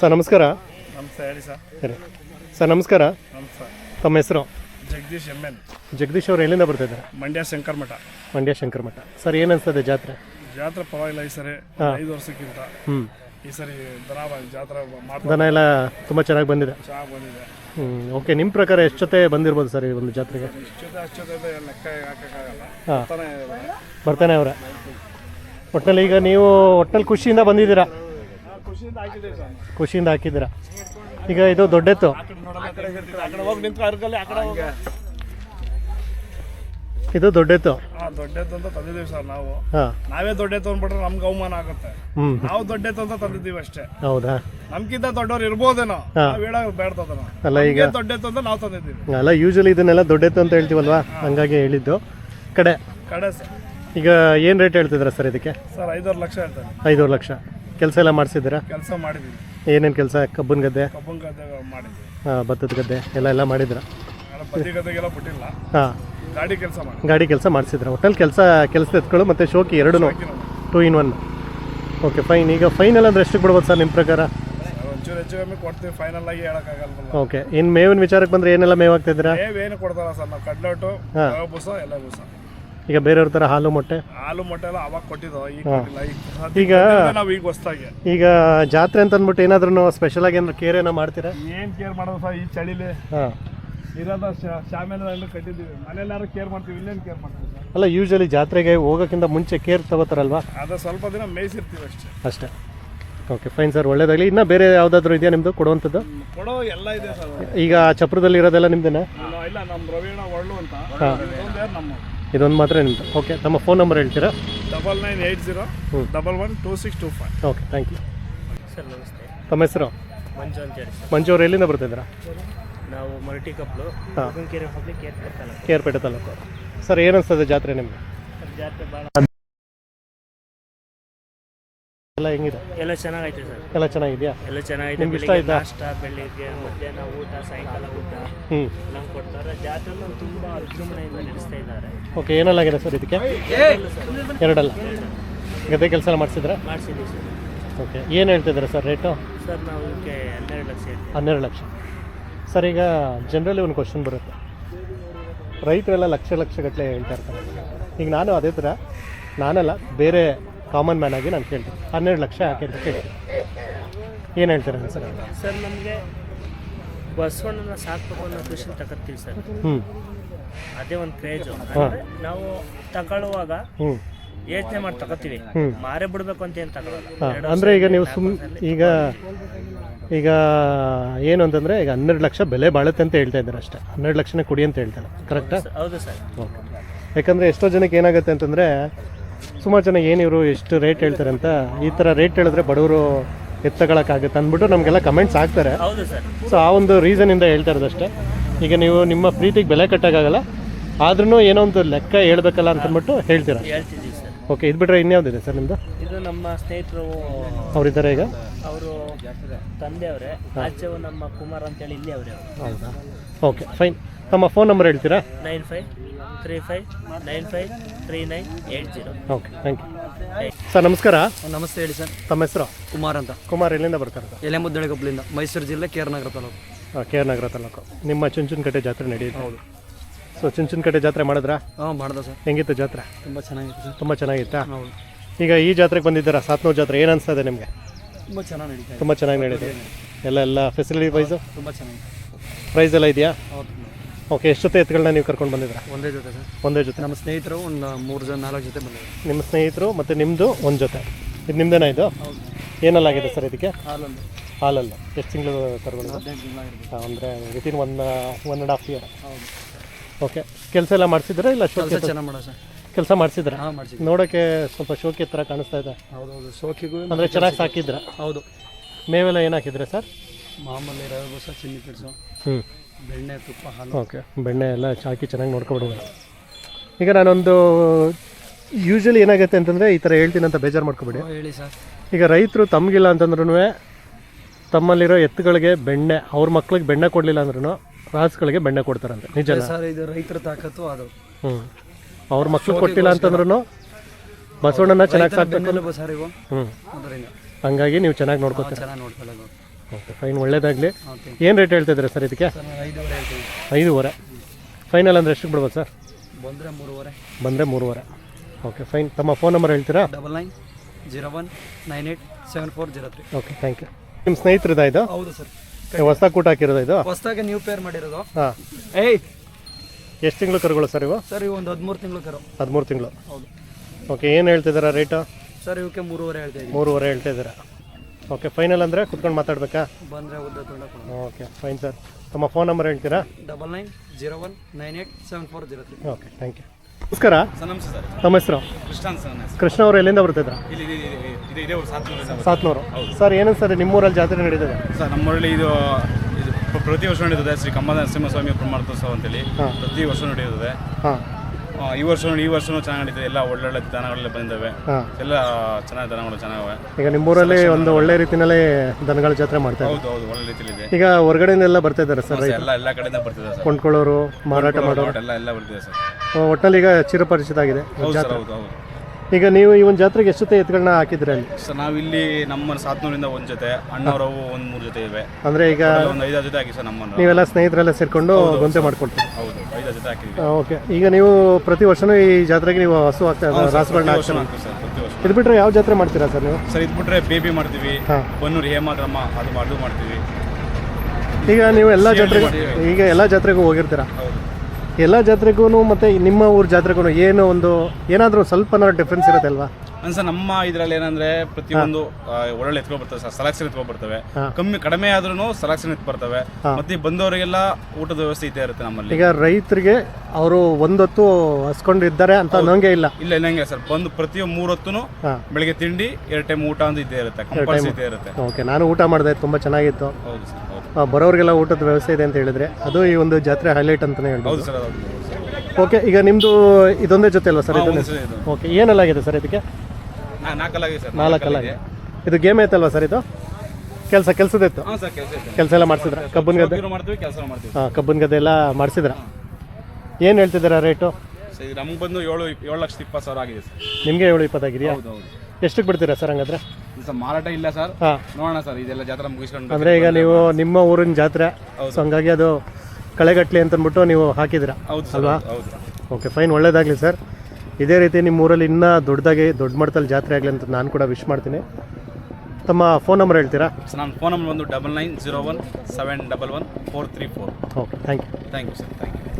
Sir ನಮಸ್ಕಾರ. ನಮಸ್ತೆ ಹೇಳಿ ಸರ್. ಸರಿ ಸರ್ ನಮಸ್ಕಾರ. ನಮಸ್ತೆ. ತಮ್ಮ ಹೆಸರು? Jagadish M N. ಜಗದೀಶ್ ಅವರು ಎಲ್ಲಿಂದ ಬರ್ತಿದ್ದಾರೆ ಮಂಡ್ಯ ಶಂಕರ್ ಮಠ. ಮಂಡ್ಯ ಶಂಕರ ಮಠ. ಸರ್ ಏನು ಅನಿಸ್ತದೆ ಜಾತ್ರೆ? ಜಾತ್ರೆ ಪರವಾಗಿಲ್ಲ ಈ ಸರಿ ಐದು ವರ್ಷಕ್ಕಿಂತ. ಹ್ಞೂ ಈ ಸರಿ ದನ ಬ- ಜಾತ್ರೆ ಮಾಡ್ತಾ ದನ ಎಲ್ಲ ತುಂಬ ಚೆನ್ನಾಗಿ ಬಂದಿದೆ. ಚೆನ್ನಾಗಿ ಬಂದಿದೆ. ಹ್ಞೂ ಓಕೆ ನಿಮ್ಮ ಪ್ರಕಾರ ಎಷ್ಟು ಜೊತೆ ಬಂದಿರ್ಬೋದು ಸರ್ ಈ ಒಂದು ಜಾತ್ರೆಗೆ? ಇಷ್ಟೊತ್ತೆ ಅಷ್ಟೊತ್ತೆ ಲೆಕ್ಕ ಹಾಕೋಕ್ಕಾಗಲ್ಲ ಹಾಂ. ತಾನೇ ಬರ್ತಾನೆ ಅವರ. ಒಟ್ಟಿನಲ್ಲಿ ಈಗ ನೀವು ಒಟ್ಟಿನಲ್ಲಿ ಖುಷಿಯಿಂದ ಬಂದಿದ್ದೀರಾ? ಖುಷಿಯಿಂದ ಹಾಕಿದ್ದೀರಾ ಈಗ ಇದು ದೊಡ್ಡೆತ್ತು. ಇದು ದೊಡ್ಡತ್ತು. ದೊಡ್ಡದು ಅಂತ ತಂದಿದ್ದೀವಿ ಸರ್ ನಾವು. ನಾವೇ ದೊಡ್ಡದು ಅಂದ್ಬಿಟ್ರೆ ನಮ್ಗೆ ಅವಮಾನ ಆಗುತ್ತೆ. ನಾವು ದೊಡ್ಡದು ಅಂತ ತಂದಿದ್ದೀವಿ ಅಷ್ಟೇ. ಹೌದಾ? ನಮ್ಗಿಂತ ದೊಡ್ಡವ್ರು ಇರ್ಬೋದೇನೋ. ನಾವು ಹೇಳೋದು ಬೇಡ್ತದನ? ಅಲ್ಲ ಈಗ ದೊಡ್ಡದು ಅಂತ ನಾವು ತಂದಿದ್ದೀವಿ. ಅಲ್ಲ ಯೂಶಲಿ ಇದನ್ನೆಲ್ಲ ದೊಡ್ಡೆತ್ತು ಅಂತ ಹೇಳ್ತೀವಲ್ವಾ? ಹಂಗಾಗಿ ಹೇಳಿದ್ದು. ಕಡೆ. ಕಡೆ ಸರ್. ಈಗ ಏನು ರೇಟ್ ಹೇಳ್ತಿದ್ರ ಸರ್ ಇದಕ್ಕೆ? ಸರ್ ಐದಾರು ಲಕ್ಷ ಹೇಳ್ತಾರೆ ಐದೂವರೆ ಲಕ್ಷ. ಕೆಲಸ ಎಲ್ಲ ಮಾಡಿಸಿದ್ದೀರಾ? ಕೆಲಸ ಮಾಡಿದ್ದೀವಿ ಏನೇನು ಕೆಲಸ? ಕಬ್ಬನ್ ಗದ್ದೆ? ಕಬ್ಬನ್ ಗದ್ದೆ ಮಾಡಿದ್ದೀನಿ ಹಾಂ ಭತ್ತದ ಗದ್ದೆ ಎಲ್ಲ ಎಲ್ಲ ಮಾಡಿದ್ರ ಬದಿ ಗದ್ದೆಗೆಲ್ಲ ಬಿಟ್ಟಿಲ್ಲ. ಹಾಂ. ಗಾಡಿ ಕೆಲಸ ಮಾಡಿ. ಗಾಡಿ ಕೆಲಸ ಮಾಡಿಸಿದ್ರ ಒಟ್ಟಲ್ಲಿ ಕೆಲಸ ಕೆಲಸ ಎತ್ಕೊಳ್ಳು ಮತ್ತು ಶೋಕಿ ಎರಡೂ two in one okay fine ಈಗ ಫೈನಲ್ ಅಂದ್ರೆ ಎಷ್ಟು ಬಿಡ್ಬೋದು ಸರ್ ನಿಮ್ಮ ಪ್ರಕಾರ? ಒಂಚೂರು ಹೆಚ್ಚು ಕಮ್ಮಿ ಕೊಡ್ತೀವಿ. ಫೈನಲ್ ಆಗಿ ಹೇಳಕ್ಕಾಗಲ್ವಲ್ಲ. ಓಕೆ ಇನ್ನು ಮೇವಿನ ವಿಚಾರಕ್ಕೆ ಬಂದರೆ ಏನೆಲ್ಲ ಮೇವು ಹಾಕ್ತಿದ್ದೀರಾ ಏನು ಕೊಡ್ತಾರ ಸರ್? ನಾವು ಕಡ್ಲೆಟ್ಟು ಹಾ. ಎಲ್ಲ ಬೂಸ. ಈಗ ಬೇರೆಯವ್ರ ಥರ ಹಾಲು ಮೊಟ್ಟೆ? ಹಾಲು ಮೊಟ್ಟೆ ಎಲ್ಲ ಅವಾಗ ಕೊಟ್ಟಿದ್ದು ಈಗ ಕೊಟ್ಟಿಲ್ಲ. ಈಗ ನಾವು ಈಗ ಹೊಸ್ದಾಗಿ. ಈಗ ಜಾತ್ರೆ ಅಂತ ಅಂದ್ಬಿಟ್ಟು ಏನಾದ್ರೂ ಸ್ಪೆಷಲ್ ಆಗಿ ಏನಾದ್ರು ಕೇರ್ ಏನೋ ಮಾಡ್ತೀರಾ? ಏನ್ ಕೇರ್ ಮಾಡೋದು ಸರ್ ಈ ಚಳಿಲಿ? ಹಾಂ. ಇರೋದ ಶಾಮಿಯಾನ ಕಟ್ಟಿದ್ದೀವಿ. ಮನೆಯಲ್ಲಾರು ಕೇರ್ ಮಾಡ್ತೀವಿ ಇಲ್ಲೇನು ಕೇರ್ ಮಾಡ್ತೀವಿ ಸರ್? ಅಲ್ಲ ಯೂಶಲಿ ಜಾತ್ರೆಗೆ ಹೋಗೋಕ್ಕಿಂತ ಮುಂಚೆ ಕೇರ್ ತಗೋತಾರಲ್ವಾ? ಅದು ಸ್ವಲ್ಪ ದಿನ ಮೇಯಿಸಿರ್ತೀವಿ ಅಷ್ಟೇ. ಅಷ್ಟೇ. ಓಕೆ ಫೈನ್ ಸರ್ ಒಳ್ಳೇದಾಗಲಿ. ಇನ್ನೂ ಬೇರೆ ಯಾವುದಾದ್ರೂ ಇದೆಯಾ ನಿಮ್ಮದು ಕೊಡುವಂಥದ್ದು ಕೊಡೋ ಎಲ್ಲ ಇದೆ ಸರ್. ಈಗ ಚಪ್ರದಲ್ಲಿ ಇರೋದೆಲ್ಲ ನಿಮ್ದೇನಾ? ಇಲ್ಲ ನಮ್ಮ ರವೀಣ ಒಳ್ಳು ಅಂತ. ಹಾ. ನಮ್ಮ ಇದೊಂದು ಮಾತ್ರ ನಿಮ್ಮದು ಓಕೆ ತಮ್ಮ ಫೋನ್ ನಂಬರ್ ಹೇಳ್ತೀರಾ? ಡಬಲ್ ನೈನ್ ಏಯ್ಟ್ ಜೀರೋ ಹ್ಞೂ double one two six two five okay thank you sir ನಮಸ್ತೆ. ತಮ್ಮ ಹೆಸರು? ಮಂಜು ಅಂತ ಹೇಳಿ ಸರ್. ಮಂಜು ಅವ್ರು ಎಲ್ಲಿಂದ ಬರ್ತಿದ್ದೀರಾ? ನಾವು ಮಲ್ಟಿ ಕಪ್ಲು ಹಾಂ. ಕೆರೆ ಹೋಗ್ಲಿ ಕೇರ್ಪೇಟೆ ತಾಲೂಕು. ಸರ್ ಏನು ಅನಿಸ್ತದೆ ಜಾತ್ರೆ ನಿಮಗೆ? ಜಾತ್ರೆ ಭಾಳ ಎಲ್ಲ ಹೆಂಗಿದೆ? ಎಲ್ಲ ಚೆನ್ನಾಗೈತೆ ಸರ್. ಎಲ್ಲ ಚೆನ್ನಾಗಿದೆಯಾ? ಎಲ್ಲ ಚೆನ್ನಾಗೈತೆ. ನಿಮ್ಗೆ ಇಷ್ಟ ಬೆಳಿಗ್ಗೆ ಆಯ್ತಾ? ನಾಷ್ಟ ಬೆಳಿಗ್ಗೆ ಮಧ್ಯಾಹ್ನ ಊಟ ಸಾಯಂಕಾಲ ಊಟ ಹ್ಞೂ ಎಲ್ಲ ಕೊಡ್ತಾರೆ. ಜಾತ್ರೆ ತುಂಬ ವಿಜೃಂಭಣೆಯಿಂದ ನಡೆಸ್ತಾ ಇದ್ದಾರೆ. ಓಕೆ ಏನೆಲ್ಲ ಆಗಿದೆ ಸರ್ ಇದಕ್ಕೆ? ಎರಡಲ್ಲ. ಗದ್ದೆ ಕೆಲಸ ಎಲ್ಲ ಮಾಡಿಸಿದ್ರೆ? ಮಾಡಿಸಿದ್ದೀವಿ ಸರ್. ಓಕೆ ಏನು ಹೇಳ್ತಿದ್ದಾರೆ ಸರ್ ರೇಟು ಸರ್ ನಾವು ಇದಕ್ಕೆ ಹನ್ನೆರಡು ಲಕ್ಷ ಹೇಳ್ತೀವಿ. ಹನ್ನೆರಡು ಲಕ್ಷ. ಸರ್ ಈಗ ಜನರಲಿ ಒಂದು ಕ್ವಶನ್ ಬರುತ್ತೆ. ರೈತರೆಲ್ಲ ಲಕ್ಷ ಲಕ್ಷ ಗಟ್ಟಲೆ ಹೇಳ್ತಾ ಇರ್ತಾರೆ. ಈಗ ನಾನು ಅದೇ ಥರ ನಾನಲ್ಲ ಬೇರೆ ಕಾಮನ್ ಮ್ಯಾನ್ ಆಗಿ ನಾನು ಕೇಳ್ತೀನಿ. ಹನ್ನೆರಡು ಲಕ್ಷ ಯಾಕೆ ಅಂತ ಕೇಳ್ತೀನಿ. ಏನು ಹೇಳ್ತೀರಾ ಸರ್? ಸರ್ ನಮಗೆ ಬಸವಣ್ಣನ ಸಾಕು ಅನ್ನೋ ಖುಷಿ ತಗೋತೀವಿ ಸರ್. ಹ್ಞೂ ಅದೇ ಒಂದು ಕ್ರೇಜು. ನಾವು ತಗೊಳ್ಳುವಾಗ ಹ್ಞೂ ಯೋಚನೆ ಮಾಡಿ ತಗೋತೀವಿ ಹ್ಞೂ ಮಾರೇ ಬಿಡಬೇಕು ಅಂತ ಏನು ತಗೊಳ್ಳೋದು ಅಂದರೆ ಈಗ ನೀವು ಸುಮ್ ಈಗ ಈಗ ಏನು ಅಂತಂದರೆ ಈಗ ಹನ್ನೆರಡು ಲಕ್ಷ ಬೆಲೆ ಬಾಳುತ್ತೆ ಅಂತ ಹೇಳ್ತಾ ಇದ್ದಾರೆ ಅಷ್ಟೇ. ಹನ್ನೆರಡು ಲಕ್ಷನೇ ಕೊಡಿ ಅಂತ ಹೇಳ್ತಾರೆ. ಕರೆಕ್ಟಾ ಹೌದು ಸರ್. ಓಕೆ. ಯಾಕಂದರೆ ಎಷ್ಟೋ ಜನಕ್ಕೆ ಏನಾಗುತ್ತೆ ಅಂತಂದರೆ ಸುಮಾರು ಜನ ಏನಿವರು ಎಷ್ಟು ರೇಟ್ ಹೇಳ್ತಾರೆ ಅಂತ ಈ ಥರ ರೇಟ್ ಹೇಳಿದ್ರೆ ಬಡವರು ಎತ್ತಗೊಳಕ್ಕಾಗುತ್ತೆ ಅಂದ್ಬಿಟ್ಟು ನಮಗೆಲ್ಲ ಕಮೆಂಟ್ಸ್ ಹಾಕ್ತಾರೆ. ಹೌದು ಸರ್. ಸೊ ಆ ಒಂದು ರೀಸನಿಂದ ಹೇಳ್ತಾ ಇರೋದಷ್ಟೇ ಈಗ ನೀವು ನಿಮ್ಮ ಪ್ರೀತಿಗೆ ಬೆಲೆ ಕಟ್ಟೋಕ್ಕಾಗಲ್ಲ ಆದ್ರೂ ಏನೋ ಒಂದು ಲೆಕ್ಕ ಹೇಳ್ಬೇಕಲ್ಲ ಅಂತಂದ್ಬಿಟ್ಟು ಹೇಳ್ತೀರಾ? ಓಕೆ ಇದು ಬಿಟ್ರೆ ಇನ್ಯಾವುದಿದೆ ಸರ್ ನಿಮ್ಮದು ಇದು ನಮ್ಮ ಸ್ನೇಹಿತರು ಅವರಿದ್ದಾರೆ ಈಗ? ಅವರು ತಂದೆಯವರೇ ಆಚೆ ನಮ್ಮ ಕುಮಾರ್ ಅಂತೇಳಿ ಇಲ್ಲಿ ಅವರೇ. ಹೌದಾ? ಓಕೆ ಫೈನ್ ತಮ್ಮ ಫೋನ್ ನಂಬರ್ ಹೇಳ್ತೀರಾ? Nine five three five nine five three nine eight zero. Okay thank you sir ನಮಸ್ಕಾರ. ನಮಸ್ತೆ ಹೇಳಿ ಸರ್. ತಮ್ಮ ಹೆಸರು? ಕುಮಾರ್ ಅಂತ. ಕುಮಾರ್ ಎಲ್ಲಿಂದ ಬರ್ತಾರೆ ಎಲೆಮುದ್ದಳೆ ಕೊಪ್ಪಲಿಂದ ಮೈಸೂರು ಜಿಲ್ಲೆ ಕೇರನಗರ ತಾಲೂಕು. ಕೆ ಆರ್ ನಗರ ತಾಲೂಕು. ನಿಮ್ಮ ಚುಂಚನಕಟ್ಟೆ ಜಾತ್ರೆ ನಡೆಯುತ್ತೆ. ಹೌದು. ಸೊ ಚುಂಚನಕಟ್ಟೆ ಜಾತ್ರೆ ಮಾಡಿದ್ರಾ? ಹಾಂ ಮಾಡ್ದೆ ಸರ್. ಹೆಂಗಿತ್ತು ಜಾತ್ರೆ? ತುಂಬ ಚೆನ್ನಾಗಿತ್ತು ಸರ್. ತುಂಬ ಚೆನ್ನಾಗಿತ್ತಾ? ಹೌದು. ಈಗ ಈ ಜಾತ್ರೆಗೆ ಬಂದಿದ್ದೀರಾ? ಸಾತ್ನೂರು ಜಾತ್ರೆ ಏನು ಅನಿಸ್ತದೆ ನಿಮಗೆ? ತುಂಬ ಚೆನ್ನಾಗಿ ನಡೀತಾ ಇದೆ. ತುಂಬ ಚೆನ್ನಾಗಿ ನಡೀತಿದೆ ಎಲ್ಲ ಎಲ್ಲ ಫೆಸಿಲಿಟಿ ವೈಸು ತುಂಬ ಚೆನ್ನಾಗಿದೆ ಪ್ರೈಸ್ ಎಲ್ಲ ಇದೆಯಾ? ಹೌದು ಓಕೆ ಎಷ್ಟು ಜೊತೆ ಎತ್ತುಗಳನ್ನ ನೀವು ಕರ್ಕೊಂಡು ಬಂದಿದ್ದೀರಾ? ಒಂದೇ ಜೊತೆ ಸರ್. ಒಂದೇ ಜೊತೆ. ನಮ್ಮ ಸ್ನೇಹಿತರು ಒಂದು ಮೂರು ಜನ ನಾಲ್ಕು ಜೊತೆ ಬಂದಿದ್ದಾರೆ. ನಿಮ್ಮ ಸ್ನೇಹಿತರು ಮತ್ತು ನಿಮ್ಮದು ಒಂದು ಜೊತೆ. ಇದು ನಿಮ್ಮದೇನಾ ಇದು? ಏನಲ್ಲಾಗಿದೆ ಸರ್ ಇದಕ್ಕೆ? ಹಾಲಲ್ಲ. ಹಾಲಲ್ಲ. ಎಷ್ಟು ತಿಂಗಳು ಕರ್ಕೊಂಡು ಅಂದರೆ within one one and half year ಹೌದು. ಓಕೆ ಕೆಲಸ ಎಲ್ಲ ಮಾಡಿಸಿದ್ರೆ ಇಲ್ಲ ಶೋಕಿ ಕೆಲಸ ಚೆನ್ನಾಗಿ ಮಾಡೋ ಸರ್. ಕೆಲಸ ಮಾಡಿಸಿದ್ರೆ ಹಾಂ ಮಾಡಿಸಿ ನೋಡೋಕ್ಕೆ ಸ್ವಲ್ಪ ಶೋಕಿ ಥರ ಕಾಣಿಸ್ತಾ ಇದೆ. ಹೌದು ಹೌದು ಶೋಕಿಗೂ ಅಂದರೆ ಚೆನ್ನಾಗಿ ಸಾಕಿದ್ರೆ ಹೌದು. ಮೇವೆಲ್ಲ ಏನು ಹಾಕಿದ್ರೆ ಸರ್? ಮಾಮೂಲಿ ರವೆ ಬಸ ಚಿನ್ನಿ ಪಿಡ್ಸು. ಹ್ಞೂ ಬೆಣ್ಣೆ ತುಪ್ಪ ಹಾಲು. ಓಕೆ. ಬೆಣ್ಣೆ ಎಲ್ಲ ಹಾಕಿ ಚೆನ್ನಾಗಿ ನೋಡ್ಕೊಬಿಡೋಣ. ಈಗ ನಾನೊಂದು ಯೂಶ್ವಲಿ ಏನಾಗುತ್ತೆ ಅಂತಂದರೆ ಈ ಥರ ಹೇಳ್ತೀನಿ ಅಂತ ಬೇಜಾರು ಮಾಡ್ಕೊಬೇಡಿ. ಹೇಳಿ ಸರ್. ಈಗ ರೈತರು ತಮಗಿಲ್ಲ ಅಂತಂದ್ರೂ ತಮ್ಮಲ್ಲಿರೋ ಎತ್ತುಗಳಿಗೆ ಬೆಣ್ಣೆ ಅವ್ರ ಮಕ್ಳಿಗೆ ಬೆಣ್ಣೆ ಕೊಡಲಿಲ್ಲ ಅಂದ್ರೂ ರಾಸುಗಳಿಗೆ ಬೆಣ್ಣೆ ಕೊಡ್ತಾರಂತೆ. ನಿಜ ಸರ್ ಇದು ರೈತರ ತಾಕತ್ತು ಅದು. ಹ್ಞೂ ಅವ್ರ ಮಕ್ಳು ಕೊಟ್ಟಿಲ್ಲ ಅಂತಂದ್ರೂ ಬಸವಣ್ಣನ ಚೆನ್ನಾಗಿ ಸಾಕ್ಬೇಕು. ಇವು. ಹ್ಞೂ ಹಂಗಾಗಿ ನೀವು ಚೆನ್ನಾಗಿ ನೋಡ್ಕೋತೀರ. ಓಕೆ ಫೈನ್ ಒಳ್ಳೇದಾಗಲಿ. ಏನು ರೇಟ್ ಹೇಳ್ತಿದ್ದೀರಾ ಸರ್ ಇದಕ್ಕೆ? ಐದೂವರೆ ಫೈನಲ್ ಅಂದರೆ ಎಷ್ಟಕ್ಕೆ ಬಿಡ್ಬೋದು ಸರ್? ಬಂದರೆ ಮೂರುವರೆ. ಬಂದರೆ ಮೂರುವರೆ. Okay fine. ತಮ್ಮ ಫೋನ್ ನಂಬರ್ ಹೇಳ್ತೀರಾ? Double nine zero one nine eight seven four zero three. Okay thank you ನಿಮ್ಮ ಸ್ನೇಹಿತರದ ಇದು? ಹೌದು ಸರ್. ಹೊಸ ಕೂಟ ಹಾಕಿರೋದು ಇದು? ಹೊಸ್ದಾಗಿ ನ್ಯೂ ಪೇರ್ ಮಾಡಿರೋದು. ಹಾಂ. ಏಯ್! ಎಷ್ಟು ತಿಂಗಳು ಕರುಗಳು ಸರ್ ಇವು? ಸರ್ ಇವು ಒಂದು ಹದಿಮೂರು ತಿಂಗಳು ಕರು. ಹದಿಮೂರು ತಿಂಗಳು. ಹೌದು. ಓಕೆ ಏನು ಹೇಳ್ತಿದ್ದೀರಾ ರೇಟು ಸರ್ ಇವಕ್ಕೆ ಮೂರುವರೆ ಹೇಳ್ತಾ ಇದ್ದೀವಿ ಮೂರುವರೆ ಹೇಳ್ತಾ ಇದ್ದೀರಾ. ಓಕೆ ಫೈನಲ್ ಅಂದರೆ ಕುತ್ಕೊಂಡು ಮಾತಾಡ್ಬೇಕಾ? ಬಂದರೆ ಉದ್ದ ತುಂಡ ಕೊಡೋಣ ಓಕೆ ಫೈನ್ ಸರ್ ತಮ್ಮ ಫೋನ್ ನಂಬರ್ ಹೇಳ್ತೀರಾ? Double nine zero one nine eight seven four zero three okay thank you ನಮಸ್ಕಾರ. ಸರ್ ನಮಸ್ತೆ ಸರ್. ತಮ್ಮ ಹೆಸರು? ಕೃಷ್ಣ ಅಂತ ಸರ್ ನನ್ನ ಹೆಸರು. ಕೃಷ್ಣ ಅವರು ಎಲ್ಲಿಂದ ಬರ್ತಿದ್ರ? ಇಲ್ಲಿ ಇದು ಇದು ಇದೆ ಒಂದು ಸಾತ್ನೂರು. ಸಾತ್ನೂರು ಸರ್ ಏನಂತ ಸರ್ ನಿಮ್ಮೂರಲ್ಲಿ ಜಾತ್ರೆ ನಡೀತದೆ? ಸರ್ ನಮ್ಮೂರಲ್ಲಿ ಇದು ಇದು ಪ್ರ- ಪ್ರತಿ ವರ್ಷ ನಡೀತದೆ. ಶ್ರೀ ಕಮ್ಮದ ನರಸಿಂಹಸ್ವಾಮಿ ಪ್ರಮಾಣೋತ್ಸವ ಅಂತೇಳಿ. ಹಾಂ. ಪ್ರತಿ ವರ್ಷ ನಡೆಯುತ್ತದೆ ಹಾಂ. ಈ ವರ್ಷ ಈ ವರ್ಷನೂ ಚೆನ್ನಾಗಿ ನಡೀತದೆ ಎಲ್ಲ ಒಳ್ಳೊಳ್ಳೆ ದನಗಳೆಲ್ಲ ಬಂದಿದ್ದಾವೆ. ಹಾಂ. ಎಲ್ಲ ಚೆನ್ನಾಗಿ ದನಗಳು ಚೆನ್ನಾಗಿವೆ. ಈಗ ನಿಮ್ಮೂರಲ್ಲಿ ಒಂದು ಒಳ್ಳೆ ರೀತಿನಲ್ಲಿ ದನಗಳ ಜಾತ್ರೆ ಮಾಡ್ತಾರೆ ಹೌದು ಹೌದು ಒಳ್ಳೆ ರೀತಿಲಿದೆ. ಈಗ ಹೊರಗಡೆಯಿಂದೆಲ್ಲ ಬರ್ತಾ ಇದ್ದಾರೆ ಸರ್ ಎಲ್ಲ ಎಲ್ಲ ಕಡೆಯಿಂದ ಬರ್ತಿದೆ ಸರ್. ಕೊಂಡ್ಕೊಳ್ಳೋರು ಮಾರಾಟ ಮಾಡೋರು? ಎಲ್ಲ ಎಲ್ಲ ಬರ್ತಿದೆ ಸರ್. ಒಟ್ಟಿನಲ್ಲಿ ಈಗ ಚಿರಪರಿಚಿತ ಆಗಿದೆ ಹೌದು ಸರ್ ಹೌದು ಹೌದು. ಈಗ ನೀವು ಈ ಒಂದು ಜಾತ್ರೆಗೆ ಎಷ್ಟು ಜೊತೆ ಎತ್ತುಗಳನ್ನ ಹಾಕಿದ್ರಿ ಅಲ್ಲಿ? ಸರ್ ನಾವಿಲ್ಲಿ ನಮ್ಮ ಸಾತ್ನೂರಿಂದ ಒಂದು ಜೊತೆ ಅಣ್ಣವರವು ಒಂದು ಮೂರು ಜೊತೆ ಇವೆ. ಅಂದ್ರೆ ಈಗ ಒಂದು ಐದಾರು ಜೊತೆ ಹಾಕಿ ಸರ್ ನಮ್ಮನ್ನು. ನೀವೆಲ್ಲ ಸ್ನೇಹಿತರೆಲ್ಲ ಸೇರ್ಕೊಂಡು ಗೊಂತೆ ಮಾಡ್ಕೊಳ್ತೀರಿ. ಹೌದು ಐದಾರು ಜೊತೆ ಹಾಕಿದ್ವಿ. ಓಕೆ. ಈಗ ನೀವು ಪ್ರತಿ ವರ್ಷನೂ ಈ ಜಾತ್ರೆಗೆ ನೀವು ಹಸು ಹಾಕ್ತಾ ರಾಸುಗಳನ್ನ ಹಾಕ್ತಾ ಹಾಕ್ತೀವಿ ಸರ್ ಪ್ರತಿ ವರ್ಷ ಇದು ಬಿಟ್ಟರೆ ಯಾವ ಜಾತ್ರೆ ಮಾಡ್ತೀರಾ ಸರ್ ನೀವು? ಸರ್ ಇದು ಬಿಟ್ರೆ ಬೇಬಿ ಮಾಡ್ತೀವಿ ಹಾಂ. ಬನ್ನೂರು ಹೇಮಾದ್ರಮ್ಮ ಅದು ಅದು ಮಾಡ್ತೀವಿ. ಈಗ ನೀವು ಎಲ್ಲ ಜಾತ್ರೆಗೂ ಈಗ ಎಲ್ಲ ಜಾತ್ರೆಗೂ ಹೋಗಿರ್ತೀರಾ? ಹೌದು. ಎಲ್ಲ ಜಾತ್ರೆಗೂ ಮತ್ತು ನಿಮ್ಮ ಊರ ಜಾತ್ರೆಗೂ ಏನು ಒಂದು ಏನಾದರೂ ಸ್ವಲ್ಪ ಡಿಫ್ರೆನ್ಸ್ ಇರುತ್ತೆ ಸರ್ ನಮ್ಮ ಇದ್ರಲ್ಲಿ ಏನಂದ್ರೆ ಪ್ರತಿಯೊಂದು ಒಳ್ಳೆ ಎತ್ಕೊ ಬರ್ತವೆ ಸರ್ ಸೆಲೆಕ್ಷನ್ ಎತ್ಕೊ ಬರ್ತವೆ. ಕಮ್ಮಿ ಕಡಿಮೆ ಆದ್ರೂ ಸೆಲೆಕ್ಷನ್ ಎತ್ ಬರ್ತವೆ. ಮತ್ತೆ ಬಂದವರಿಗೆಲ್ಲ ಊಟದ ವ್ಯವಸ್ಥೆ ಇದೆ ಇರುತ್ತೆ ನಮ್ಮಲ್ಲಿ. ಈಗ ರೈತರಿಗೆ ಅವರು ಒಂದೊತ್ತು ಹಸ್ಕೊಂಡಿದ್ದಾರೆ ಅಂತ ನಂಗೆ ಇಲ್ಲ. ಇಲ್ಲ ನಂಗೆ ಸರ್. ಬಂದು ಪ್ರತಿ ಮೂರೊತ್ತು ಬೆಳಿಗ್ಗೆ ತಿಂಡಿ ಎರಡು ಟೈಮ್ ಊಟ ಅಂತ ಇದ್ದೇ ಇರುತ್ತೆ. ಕಂಪಲ್ಸರಿ ಇದ್ದೇ ಇರುತ್ತೆ. ಓಕೆ ನಾನು ಊಟ ಮಾಡಿದೆ ತುಂಬಾ ಚೆನ್ನಾಗಿತ್ತು. ಹೌದು ಸರ್ ಬರೋರಿಗೆಲ್ಲ ಊಟದ ವ್ಯವಸ್ಥೆ ಇದೆ ಅಂತ ಹೇಳಿದ್ರೆ ಅದು ಈ ಒಂದು ಜಾತ್ರೆ ಹೈಲೈಟ್ ಅಂತಾನೆ ಹೇಳ್ಬೋದು. ಸರ್ ಓಕೆ ಈಗ ನಿಮ್ಮದು ಇದೊಂದೇ ಜೊತೆ ಅಲ್ವಾ ಸರ್ ಇದೊಂದೇ. ಓಕೆ ಏನೆಲ್ಲ ಆಗಿದೆ ಸರ್ ಇದಕ್ಕೆ? ನಾಲ್ಕಲ್ಲಾಗಿದೆ ಸರ್ ನಾಲ್ಕಲ್ಲ ಇದು ಗೇಮ್ ಐತಲ್ವಾ ಸರ್ ಇದು? ಕೆಲಸ ಕೆಲಸದಿತ್ತು? ಹಾಂ ಸರ್ ಕೆಲಸ ಇದೆ ಕೆಲಸ ಎಲ್ಲ ಮಾಡಿಸಿದ್ರ? ಕಬ್ಬನ್ ಗದ್ದೆ? ಶೋಕಿನೂ ಮಾಡ್ತೀವಿ ಕೆಲಸ ಮಾಡ್ತೀವಿ. ಹಾಂ ಕಬ್ಬನ್ ಗದ್ದೆ ಎಲ್ಲ ಮಾಡಿಸಿದ್ರ? ಏನು ಹೇಳ್ತಿದ್ದೀರಾ ರೇಟು? ಸರ್ ನಮ್ಗೆ ಬಂದು ಏಳು ಏಳು ಲಕ್ಷದ ಇಪ್ಪತ್ತು ಸಾವಿರ ಆಗಿದೆ ಸರ್. ನಿಮಗೆ ಏಳು ಇಪ್ಪತ್ತಾಗಿದೆಯಾ? ಹೌದು ಹೌದು. ಎಷ್ಟಕ್ಕೆ ಬಿಡ್ತೀರಾ ಸರ್ ಹಂಗಾದ್ರೆ? ಸರ್ ಮಾರಾಟ ಇಲ್ಲ ಸರ್. ಹಾಂ. ನೋಡೋಣ ಸರ್ ಇದೆಲ್ಲ ಜಾತ್ರೆ ಮುಗಿಸ್ಕೊಂಡು ಅಂದರೆ ಈಗ ನೀವು ನಿಮ್ಮ ಊರಿನ ಜಾತ್ರೆ. ಸೊ ಹಂಗಾಗಿ ಅದು ಕಳೆಗಟ್ಟಲಿ ಅಂತಂದ್ಬಿಟ್ಟು ನೀವು ಹಾಕಿದ್ದೀರಾ ಹೌದು ಸರ್ ಅಲ್ವಾ? ಹೌದು. ಓಕೆ ಫೈನ್ ಒಳ್ಳೇದಾಗಲಿ ಸರ್. ಇದೇ ರೀತಿ ನಿಮ್ಮ ಊರಲ್ಲಿ ಇನ್ನೂ ದೊಡ್ಡದಾಗಿ ದೊಡ್ಡ ಮಟ್ಟದಲ್ಲಿ ಜಾತ್ರೆ ಆಗಲಿ ಅಂತ ನಾನು ಕೂಡ ವಿಶ್ ಮಾಡ್ತೀನಿ. ತಮ್ಮ ಫೋನ್ ನಂಬರ್ ಹೇಳ್ತೀರಾ? ಸರ್ ನನ್ನ ಫೋನ್ ನಂಬರ್ ಬಂದು double nine zero one seven double one four three four okay thank you thank you sir thank you